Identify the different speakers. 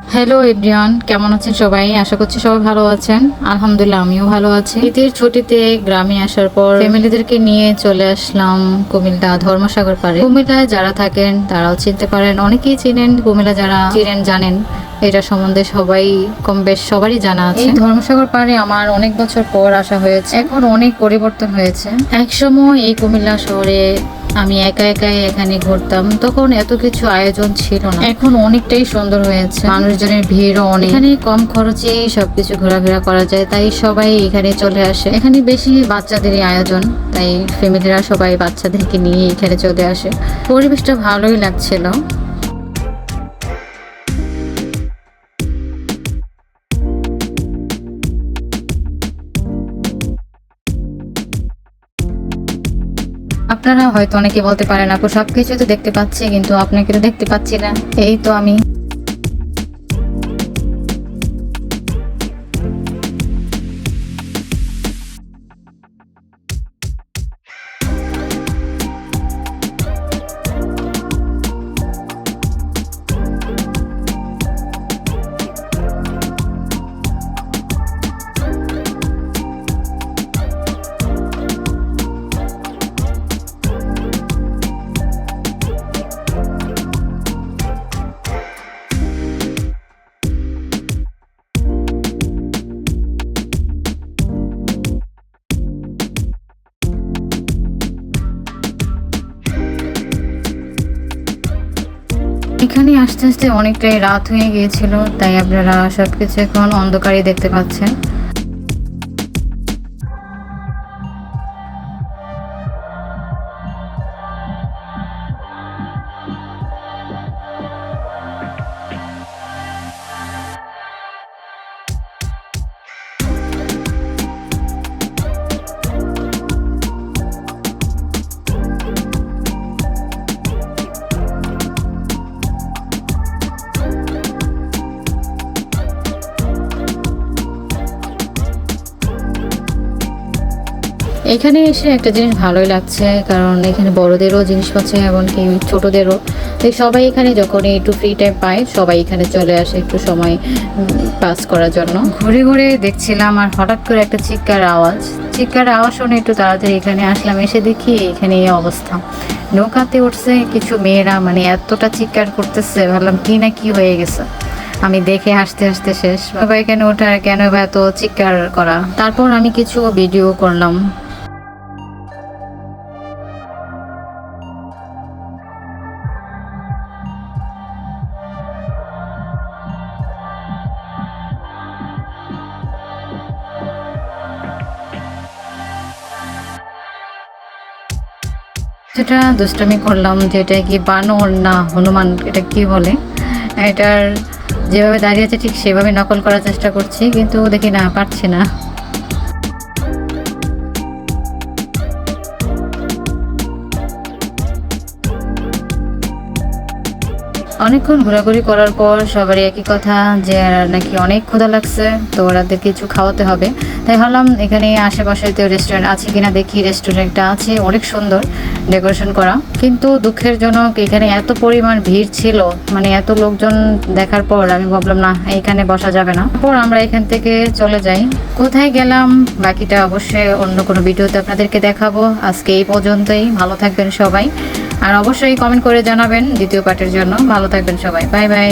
Speaker 1: Hello everyone কেমন আছেন সবাই? আশা করছি সবাই ভালো আছেন। আলহামদুলিল্লাহ, আমিও ভালো আছি। ঈদের ছুটিতে গ্রামে আসার পর ফ্যামিলিদেরকে নিয়ে চলে আসলাম কুমিল্লা ধর্মসাগর পারে কুমিল্লায় যারা থাকেন, তারাও চিনতে পারেন। অনেকেই চিনেন কুমিল্লা যারা, চিনেন, জানেন। এটা সম্বন্ধে সবাই কম বেশ সবারই জানা আছে। এই ধর্মসাগর পাড়ে আমার অনেক বছর পর আসা হয়েছে। এখন অনেক পরিবর্তন হয়েছে। একসময় এই কুমিল্লা শহরে আমি একা একাই এখানে ঘুরতাম। তখন এত কিছু আয়োজন ছিল না। এখন অনেকটাই সুন্দর হয়েছে। মানুষজনের ভিড়ও অনেক। এখানে কম খরচেই সবকিছু ঘোরাফেরা করা যায় তাই সবাই এখানে চলে আসে। এখানে বেশি বাচ্চাদেরই আয়োজন তাই ফ্যামিলিরা সবাই বাচ্চাদেরকে নিয়ে এখানে চলে আসে। পরিবেশটা ভালোই লাগছিল। আপনারা হয়তো অনেকে বলতে পারেন, আপু, সবকিছু তো দেখতে পাচ্ছি, কিন্তু আপনাকে তো দেখতে পাচ্ছি না। এই তো আমি। এখানে আস্তে আস্তে অনেকটাই রাত হয়ে গিয়েছিল তাই আপনারা সবকিছু এখন অন্ধকারই দেখতে পাচ্ছেন। এখানে এসে একটা জিনিস ভালোই লাগছে, কারণ এখানে বড়দেরও জিনিস পাচ্ছে এমনকি ছোটোদেরও। তাই সবাই এখানে যখন একটু ফ্রি টাইম পায়, সবাই এখানে চলে আসে একটু সময় পাস করার জন্য। ঘুরে ঘুরে দেখছিলাম আর হঠাৎ করে একটা চিৎকার আওয়াজ। চিৎকার আওয়াজ শুনে একটু তাড়াতাড়ি এখানে আসলাম, এসে দেখি এখানে এই অবস্থা। নৌকাতে উঠছে কিছু মেয়েরা মানে এতটা চিৎকার করতেছে, ভাবলাম কি না কি হয়ে গেছে। আমি দেখে হাসতে হাসতে শেষ। বাবা এখানে ওঠার কেন বা এত চিৎকার করা? তারপর আমি কিছু ভিডিও করলাম। যেটা দুষ্টামি করলাম যে এটা কি বানর না হনুমান, এটা কি বলে? এটার যেভাবে দাঁড়িয়ে আছে ঠিক সেভাবে নকল করার চেষ্টা করছি, কিন্তু দেখি না, পারছি না। অনেকক্ষণ ঘোরাঘুরি করার পর সবারই একই কথা যে নাকি অনেক ক্ষুধা লাগছে, তো ওরাদের কিছু খাওয়াতে হবে। তাই ভাবলাম এখানে আশেপাশে তো রেস্টুরেন্ট আছে কিনা দেখি। রেস্টুরেন্টটা আছে, অনেক সুন্দর ডেকোরেশন করা। কিন্তু দুঃখের জনক, এখানে এত পরিমাণ ভিড় ছিল মানে এত লোকজন দেখার পর আমি ভাবলাম, না, এখানে বসা যাবে না। তারপর আমরা এখান থেকে চলে যাই। কোথায় গেলাম? বাকিটা অবশ্যই অন্য কোনো ভিডিওতে আপনাদেরকে দেখাবো। আজকে এই পর্যন্তই। ভালো থাকবেন সবাই। আর অবশ্যই কমেন্ট করে জানাবেন দ্বিতীয় পার্টের জন্য। ভালো থাকবেন সবাই। Bye bye